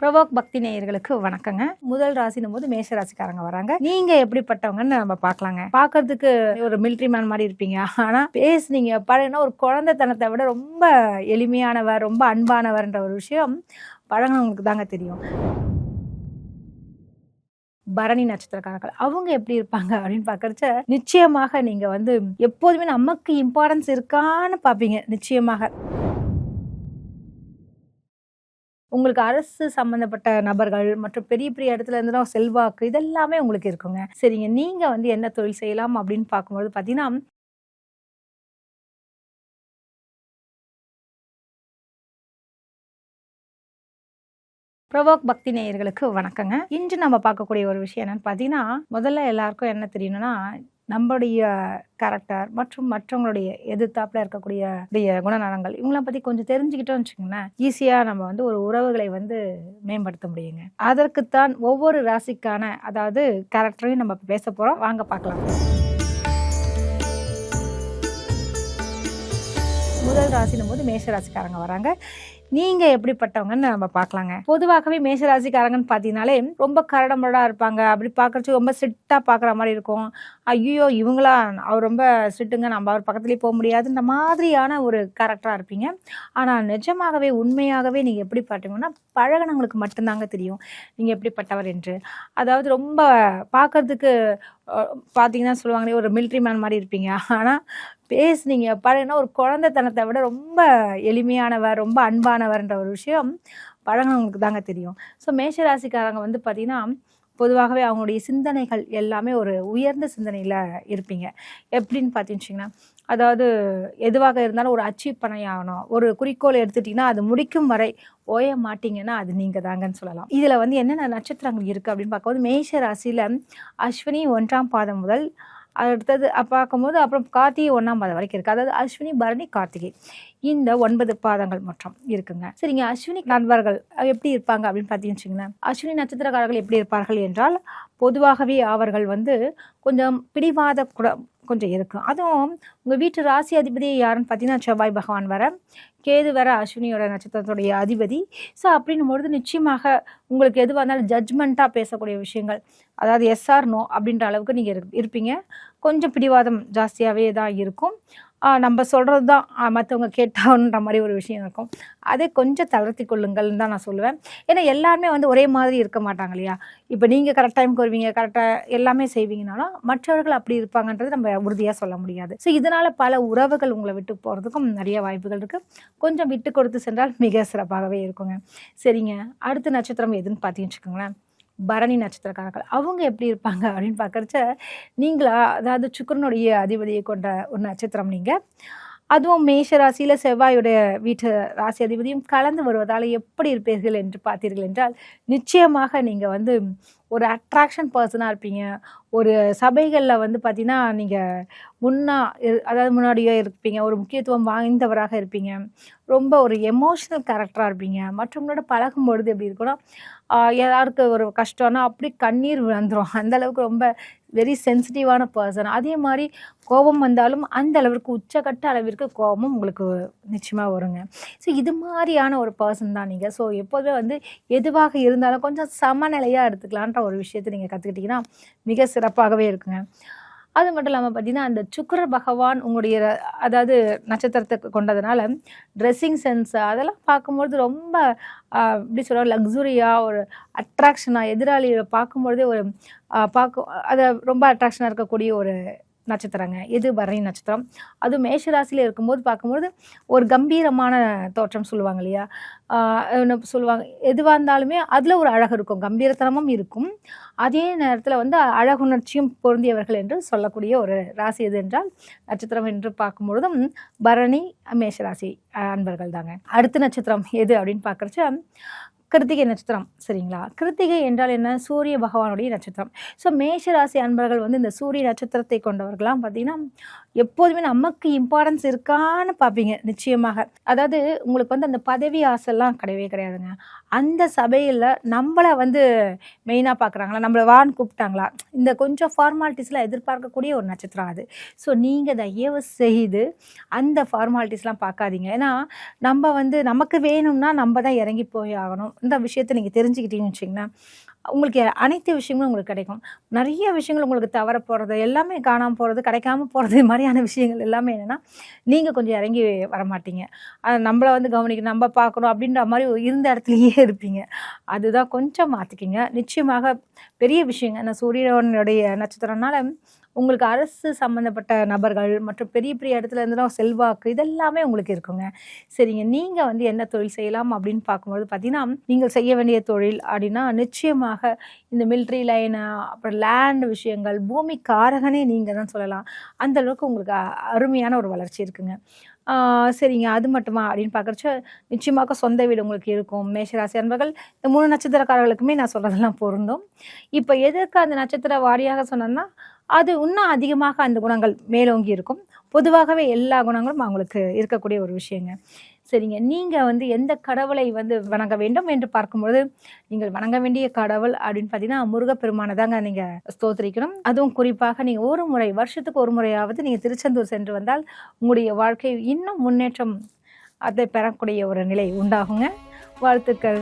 பிரவோக் பக்தி நேயர்களுக்கு வணக்கங்க. முதல் ராசினும் போது மேஷ ராசிக்காரங்க வராங்க. நீங்க எப்படிப்பட்டவங்கன்னு நம்ம பார்க்கலாங்க. பாக்குறதுக்கு ஒரு மிலிட்ரி மேன் மாதிரி இருப்பீங்க. ஆனா பேசுனீங்க பழகினா ஒரு குழந்தைத்தனத்தை விட ரொம்ப எளிமையானவர் ரொம்ப அன்பானவர்ன்ற ஒரு விஷயம் பழகினவங்களுக்கு தாங்க தெரியும். பரணி நட்சத்திரக்காரர்கள் அவங்க எப்படி இருப்பாங்க அப்படின்னு பார்க்குறச்ச நிச்சயமாக நீங்க வந்து எப்போதுமே நமக்கு இம்பார்ட்டன்ஸ் இருக்கான்னு பார்ப்பீங்க. நிச்சயமாக. உங்களுக்கு அரசு சம்பந்தப்பட்ட நபர்கள் மற்றும் பெரிய பெரிய இடத்துல இருந்து செல்வாக்கு இதெல்லாமே உங்களுக்கு இருக்குங்க. சரிங்க. நீங்க வந்து என்ன தொழில் செய்யலாம் அப்படின்னு பார்க்கும்போது பார்த்தீங்கன்னா பிரவோக் பக்தி நேயர்களுக்கு வணக்கங்க. இன்று நம்ம பார்க்கக்கூடிய ஒரு விஷயம் என்னன்னு பார்த்தீங்கன்னா முதல்ல எல்லாருக்கும் என்ன தெரியணும்னா நம்மளுடைய கேரக்டர் மற்றும் மற்றவங்களுடைய எதிர்த்தாப்பில் இருக்கக்கூடிய குணநலங்கள் இவங்களாம் பற்றி கொஞ்சம் தெரிஞ்சுக்கிட்டோம்னு வச்சுக்கோங்களேன். ஈஸியாக நம்ம வந்து ஒரு உறவுகளை வந்து மேம்படுத்த முடியுங்க. அதற்குத்தான் ஒவ்வொரு ராசிக்கான அதாவது கேரக்டரையும் நம்ம பேச போகிறோம் வாங்க பார்க்கலாம். முதல் ராசினும் போது மேஷ ராசிக்காரங்க வராங்க. நீங்க எப்படிப்பட்டவங்கன்னு நம்ம பார்க்கலாங்க. பொதுவாகவே மேஷராசிக்காரங்கன்னு பார்த்தீங்கனாலே ரொம்ப கரடமுரடா இருப்பாங்க. அப்படி பார்க்கறச்சு ரொம்ப ஸ்ட்ரிக்டா பார்க்குற மாதிரி இருக்கும். ஐயோ இவங்களா அவர் ரொம்ப ஸ்ட்ரிக்ட்டுங்க நம்ம அவர் பக்கத்துலேயே போக முடியாது. இந்த மாதிரியான ஒரு கேரக்டராக இருப்பீங்க. ஆனால் நிஜமாகவே உண்மையாகவே நீங்கள் எப்படி பார்த்தீங்கன்னா பழகினவங்களுக்கு மட்டும்தாங்க தெரியும் நீங்கள் எப்படிப்பட்டவர் என்று. அதாவது ரொம்ப பார்க்கறதுக்கு பார்த்தீங்கன்னா சொல்லுவாங்களே ஒரு மிலிட்ரி மேன் மாதிரி இருப்பீங்க. ஆனால் பேசுனீங்க பழகினா ஒரு குழந்தைத்தனத்தை விட ரொம்ப எளிமையானவர் ரொம்ப அன்பானவர்ன்ற ஒரு விஷயம் பழகினவங்களுக்கு தாங்க தெரியும். ஸோ மேஷராசிக்காரங்க வந்து பார்த்தீங்கன்னா பொதுவாகவே அவங்களுடைய சிந்தனைகள் எல்லாமே ஒரு உயர்ந்த சிந்தனையில் இருப்பீங்க. எப்படின்னு பார்த்துச்சிங்கன்னா அதாவது எதுவாக இருந்தாலும் ஒரு அச்சீவ் பண்ணி ஒரு குறிக்கோள் எடுத்துட்டிங்கன்னா அது முடிக்கும் வரை ஓய மாட்டீங்கன்னா அது நீங்கள் தாங்கன்னு சொல்லலாம். இதில் வந்து என்னென்ன நட்சத்திரங்கள் இருக்குது அப்படின்னு பார்க்கும்போது மேஷ ராசியில் அஸ்வினி ஒன்றாம் பாதம் முதல் அடுத்தது பார்க்கும்போது அப்புறம் கார்த்திகை ஒன்றாம் பாதம் வரைக்கும் இருக்குது அதாவது அஸ்வினி பரணி கார்த்திகை. இந்த ஒன்பது பாதங்கள் மற்றும் இருக்குங்க. சரிங்க அஸ்வினி நண்பர்கள் எப்படி இருப்பாங்க அப்படின்னு பார்த்தீங்கன்னு வச்சுக்கோங்களேன். அஸ்வினி நட்சத்திரக்காரர்கள் எப்படி இருப்பார்கள் என்றால் பொதுவாகவே அவர்கள் வந்து கொஞ்சம் பிடிவாத கூட கொஞ்சம் இருக்கும். அதுவும் உங்கள் வீட்டு ராசி அதிபதி யாருன்னு பார்த்தீங்கன்னா செவ்வாய் பகவான் வர கேது வர அஸ்வினியோட நட்சத்திரத்துடைய அதிபதி. ஸோ அப்படின்னும் பொழுது நிச்சயமாக உங்களுக்கு எதுவாக இருந்தாலும் ஜட்ஜ்மெண்ட்டாக பேசக்கூடிய விஷயங்கள் அதாவது எஸ்ஆர் நோ அப்படின்ற அளவுக்கு நீங்கள் இருப்பீங்க. கொஞ்சம் பிடிவாதம் ஜாஸ்தியாகவே தான் இருக்கும். நம்ம சொல்கிறது தான் மற்றவங்க கேட்டான்ற மாதிரி ஒரு விஷயம் இருக்கும். அதை கொஞ்சம் தளர்த்தி கொள்ளுங்கள்னு தான் நான் சொல்லுவேன். ஏன்னா எல்லாருமே வந்து ஒரே மாதிரி இருக்க மாட்டாங்க இல்லையா? இப்போ நீங்கள் கரெக்ட் டைமுக்கு வருவீங்க கரெக்டாக எல்லாமே செய்வீங்கனாலும் மற்றவர்கள் அப்படி இருப்பாங்கன்றது நம்ம உறுதியாக சொல்ல முடியாது. ஸோ இதனால் பல உறவுகள் உங்களை விட்டு போகிறதுக்கும் நிறைய வாய்ப்புகள் இருக்குது கொஞ்சம் விட்டு கொடுத்து சென்றால் மிக சிறப்பாகவே இருக்குங்க. சரிங்க. அடுத்த நட்சத்திரம் எதுன்னு பார்த்தீங்கன்னு வச்சுக்கோங்களேன். பரணி நட்சத்திரக்காரர்கள். அவங்க எப்படி இருப்பாங்க அப்படின்னு பார்க்குறச்ச நீங்களா அதாவது சுக்கரனுடைய அதிபதியை கொண்ட ஒரு நட்சத்திரம் நீங்கள் அதுவும் மேஷ ராசியில் செவ்வாயுடைய வீட்டு ராசி அதிபதியும் கலந்து வருவதால் எப்படி இருப்பீர்கள் என்று பார்த்தீர்கள் என்றால் நிச்சயமாக நீங்கள் வந்து ஒரு அட்ராக்ஷன் பர்சனாக இருப்பீங்க. ஒரு சபைகளில் வந்து பார்த்தீங்கன்னா நீங்கள் முன்னா அதாவது முன்னாடியே இருப்பீங்க. ஒரு முக்கியத்துவம் வாய்ந்தவராக இருப்பீங்க. ரொம்ப ஒரு எமோஷ்னல் கேரக்டராக இருப்பீங்க. மற்றவங்களோட பழகும் பொழுது எப்படி இருக்கும்னா யாருக்கு ஒரு கஷ்டம்னா அப்படி கண்ணீர் விழுந்துடும் அந்தளவுக்கு ரொம்ப வெரி சென்சிட்டிவான பர்சன் அதே மாதிரி கோபம் வந்தாலும் அந்த அளவிற்கு உச்சக்கட்ட அளவிற்கு கோபமும் உங்களுக்கு நிச்சயமாக வருங்க. ஸோ இது மாதிரியான ஒரு பர்சன் தான் நீங்கள் ஸோ எப்போதுமே வந்து எதுவாக இருந்தாலும் கொஞ்சம் சமநிலையாக எடுத்துக்கலான்ற ஒரு விஷயத்தை நீங்கள் கற்றுக்கிட்டிங்கன்னா மிக சிறப்பாகவே இருக்குங்க. அது மட்டும் இல்லாமல் பார்த்தீங்கன்னா அந்த சுக்கர பகவான் உங்களுடைய அதாவது நட்சத்திரத்தை கொண்டதுனால ட்ரெஸ்ஸிங் சென்ஸ் அதெல்லாம் பார்க்கும்பொழுது ரொம்ப எப்படி சொல்ல லக்ஸுரியாக ஒரு அட்ராக்ஷனாக எதிராளியை பார்க்கும்பொழுதே ஒரு பார்க்க அதை ரொம்ப அட்ராக்ஷனாக இருக்கக்கூடிய ஒரு நட்சத்திரங்க. இது பரணி நட்சத்திரம்? அதுவும் மேஷ ராசியில் இருக்கும்போது பார்க்கும்போது ஒரு கம்பீரமான தோற்றம் சொல்லுவாங்க இல்லையா? என்ன சொல்லுவாங்க? எதுவாக இருந்தாலுமே அதில் ஒரு அழகு இருக்கும். கம்பீரத்தனமும் இருக்கும். அதே நேரத்தில் வந்து அழகுணர்ச்சியும் பொருந்தியவர்கள் என்று சொல்லக்கூடிய ஒரு ராசி எது என்றால் நட்சத்திரம் என்று பார்க்கும்பொழுதும் பரணி மேஷராசி அன்பர்கள் தாங்க அடுத்த நட்சத்திரம் எது அப்படின்னு பார்க்குறச்ச கிருத்திகை நட்சத்திரம் சரிங்களா? கிருத்திகை என்றால் என்ன? சூரிய பகவானுடைய நட்சத்திரம். ஸோ மேஷராசி அன்பர்கள் வந்து இந்த சூரிய நட்சத்திரத்தை கொண்டவர்கள்லாம் பார்த்தீங்கன்னா எப்போதுமே நமக்கு இம்பார்ட்டன்ஸ் இருக்கான்னு பார்ப்பீங்க நிச்சயமாக. அதாவது உங்களுக்கு வந்து அந்த பதவி ஆசைலாம் கிடையவே கிடையாதுங்க. அந்த சபையில் நம்மளை வந்து மெயினாக பார்க்குறாங்களா நம்மளை வான்னு கூப்பிட்டாங்களா? இந்த கொஞ்சம் ஃபார்மாலிட்டிஸ்லாம் எதிர்பார்க்கக்கூடிய ஒரு நட்சத்திரம் அது. ஸோ நீங்கள் தயவு செய்து அந்த ஃபார்மாலிட்டிஸ்லாம் பார்க்காதீங்க ஏன்னா நம்ம வந்து நமக்கு வேணும்னா நம்ம தான் இறங்கி போய் ஆகணும். இந்த விஷயத்தை நீங்கள் தெரிஞ்சுக்கிட்டீங்கன்னு வச்சிங்கன்னா உங்களுக்கு அனைத்து விஷயங்களும் உங்களுக்கு கிடைக்கும். நிறைய விஷயங்கள் உங்களுக்கு தவற போகிறது எல்லாமே காணாமல் போகிறது கிடைக்காம போகிறது மாதிரியான விஷயங்கள் எல்லாமே என்னென்னா நீங்கள் கொஞ்சம் இறங்கி வர மாட்டீங்க நம்மளை வந்து கவனிக்கணும் நம்ம பார்க்கணும் அப்படின்ற மாதிரி இருந்த இடத்துலையே இருப்பீங்க. அதுதான் கொஞ்சம் மாற்றிக்கிங்க நிச்சயமாக பெரிய விஷயங்க. நான் சூரியனுடைய நட்சத்திரம்னால உங்களுக்கு அரசு சம்மந்தப்பட்ட நபர்கள் மற்றும் பெரிய பெரிய இடத்துல இருந்துலாம் செல்வாக்கு இதெல்லாமே உங்களுக்கு இருக்குங்க. சரிங்க. நீங்கள் வந்து என்ன தொழில் செய்யலாம் அப்படின்னு பார்க்கும்போது பார்த்தீங்கன்னா நீங்கள் செய்ய வேண்டிய தொழில் அப்படின்னா நிச்சயமாக இந்த மிலிட்ரி லைனு அப்புறம் லேண்ட் விஷயங்கள் பூமி காரகனே நீங்கள் தான் சொல்லலாம். அந்த அளவுக்கு உங்களுக்கு அருமையான ஒரு வளர்ச்சி இருக்குங்க. சரிங்க. அது மட்டுமா? அப்படின்னு பார்க்குறச்ச நிச்சயமாக சொந்த வீடு உங்களுக்கு இருக்கும். மேஷராசி அன்பர்கள் இந்த மூணு நட்சத்திரக்காரர்களுக்குமே நான் சொல்கிறதெல்லாம் பொருந்தும். இப்போ எதற்கு அந்த நட்சத்திர வாரியாக சொன்னேன்னா அது இன்னும் அதிகமாக அந்த குணங்கள் மேலோங்கி இருக்கும். பொதுவாகவே எல்லா குணங்களும் அவங்களுக்கு இருக்கக்கூடிய ஒரு விஷயங்க. சரிங்க. நீங்கள் வந்து எந்த கடவுளை வந்து வணங்க வேண்டும் என்று பார்க்கும்போது நீங்கள் வணங்க வேண்டிய கடவுள் அப்படின்னு பார்த்தீங்கன்னா முருகப்பெருமானை தாங்க நீங்கள் ஸ்தோத்திரிக்கணும். அதுவும் குறிப்பாக நீங்கள் ஒரு முறை வருஷத்துக்கு ஒரு முறையாவது நீங்கள் திருச்செந்தூர் சென்று வந்தால் உங்களுடைய வாழ்க்கை இன்னும் முன்னேற்றம் அதை பெறக்கூடிய ஒரு நிலை உண்டாகுங்க. வாழ்த்துக்கள்.